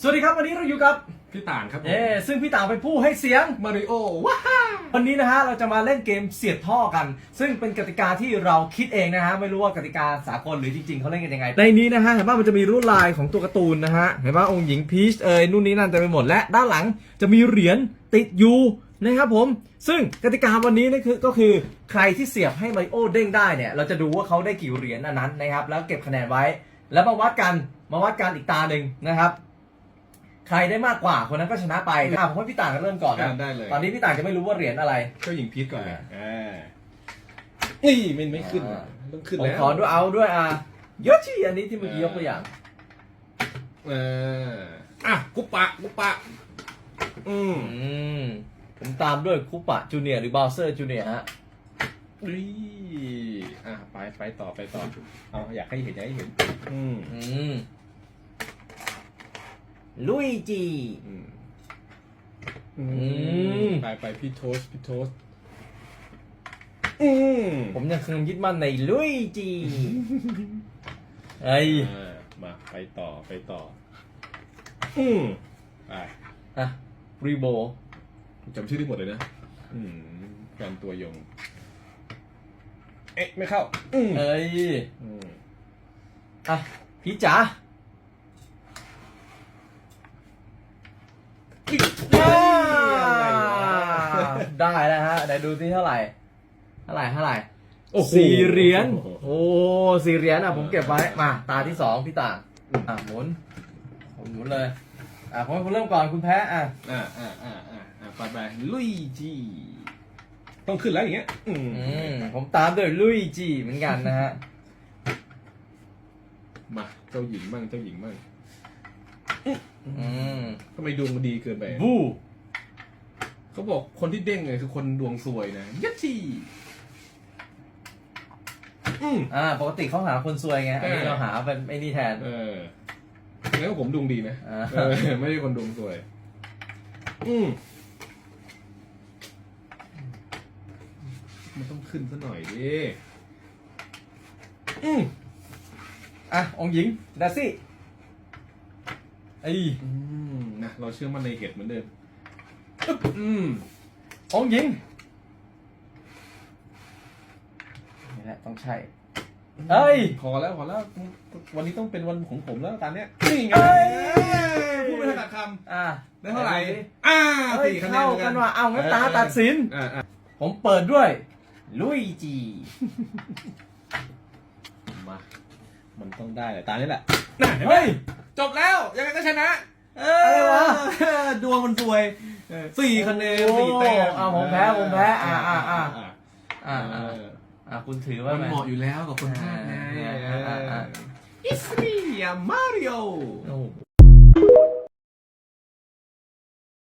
สวัสดีครับวันนี้เราอยู่กับพี่ต่างครับผมเอ้ซึ่งพี่ต่างเป็นผู้ให้เสียงมาริโอว้าวันนี้นะฮะเราจะมาเล่นเกมเสียดท่อกัน ซึ่งเป็นกติกาที่เราคิดเองนะฮะไม่รู้ว่ากติกาสากลหรือจริงๆเขาเล่นกันยังไง ในนี้นะฮะเห็นว่ามันจะมีรูปลายของตัวการ์ตูนนะฮะเห็นว่าองค์หญิงพีชเอ่ยนู่นนี่นั่นจะไปหมดและด้านหลังจะมีเหรียญติดอยู่นะครับผมซึ่งกติกาวันนี้นี่คือก็คือใครที่เสียบให้มาริโอเด้งได้เนี่ยเราจะดูว่าเขาได้กี่เหรียญอันนั้นนะครับแล้วเก็บคะแนนไว้ แล้วมาวัดกันมาวัดกันอีกตาหนึ่งนะครับ ใครได้มากกว่าคนนั้นก็ชนะไปอะผมให้พี่ต่างกันเริ่มก่อนนะได้เลยตอนนี้พี่ต่างจะไม่รู้ว่าเหรียญอะไร เจ้าหญิงพีทก่อนเลยอ่านี่มันไม่ขึ้นอ่าต้องขึ้นผมแล้วขอด้วยเอาด้วยอะยศชีอันนี้ที่เมื่อกี้ยกตัวอย่าง เอออะกุปปะกุปปะ อืมอืมผมตามด้วยคุปะจูเนียร์หรือบาวเซอร์จูเนียร์ฮะนี่อะไปไปต่อไปต่อเอาอยากให้เห็นอยากให้เห็น อืมอืม ลุยจีอืมอืมไปไปพี่โทสพี่โทสอืมผมยังคงยึดมั่นในลุยจีไอ้ยอ่ามาไปต่อไปต่ออืมไปอะรีโบจำชื่อได้หมดเลยนะอืมแฟนตัวยง เอ๊ะ ไม่เข้า อืมเอ้ยอืมอะพี่จ๋า ได้แล้วฮะไหนดูที่เท่าไหร่ เท่าไหร่เท่าไหร่โอ้โหสี่เหรียญโอ้สี่เหรียญอะผมเก็บไว้มา ตาที่สองพี่ต่างอะหมุนผมหมุนเลย อะผมให้คุณเริ่มก่อนคุณแพ้อะอ่าอ่าอ่าอ่าอ่าไปไปลุยจีต้องขึ้นแล้วอย่างเงี้ย อืมอืมผมตามด้วยลุยจีเหมือนกันนะฮะมาเจ้าหญิงบ้างเจ้าหญิงบ้างอืมทำไมดวงมันดีเกินไปบู เขาบอกคนที่เด้งเลยคือคนดวงซวยนะยัดจีอืม อ่าปกติเขาหาคนซวยไงอันนี้เออ เราหาเป็นไอ้นี่แทน เออแล้วผมดวงดีนะอ่า เออไม่ใช่คนดวงซวย อืมมันต้องขึ้นซะหน่อยดิอืมอะองค์หญิงดาซี่ไอ้อืมนะเราเชื่อมั่นในเหตุเหมือนเดิม อืมองค์หญิงนี่แหละต้องใช่เอ้ย พอแล้วพอแล้ว วันนี้ต้องเป็นวันของผมแล้วตอนเนี้ยนี่ไงเอ้พูดไม่ถนัดคอะำได้เท่าไหร่อ่าเฮ้ยสี่คะแนนเข้ากันว่ะเอางั้นตาตัดสินอ่าผมเปิดด้วย ลุยจี มา มันต้องได้แหละตานี้แหละเฮ้ยจบแล้ว ยังไงก็ชนะอะไรวะเออ ดวงมันสวย สี่คะแนนโอ้สี่แต้มเอาผมแพ้ผมแพ้อ่าอ่าอ่าอ่าอ่าเออ่าออ่าคุณถือว่ามันไหมเหมาะอยู่แล้วกับคนพลาดไงอ่าอ่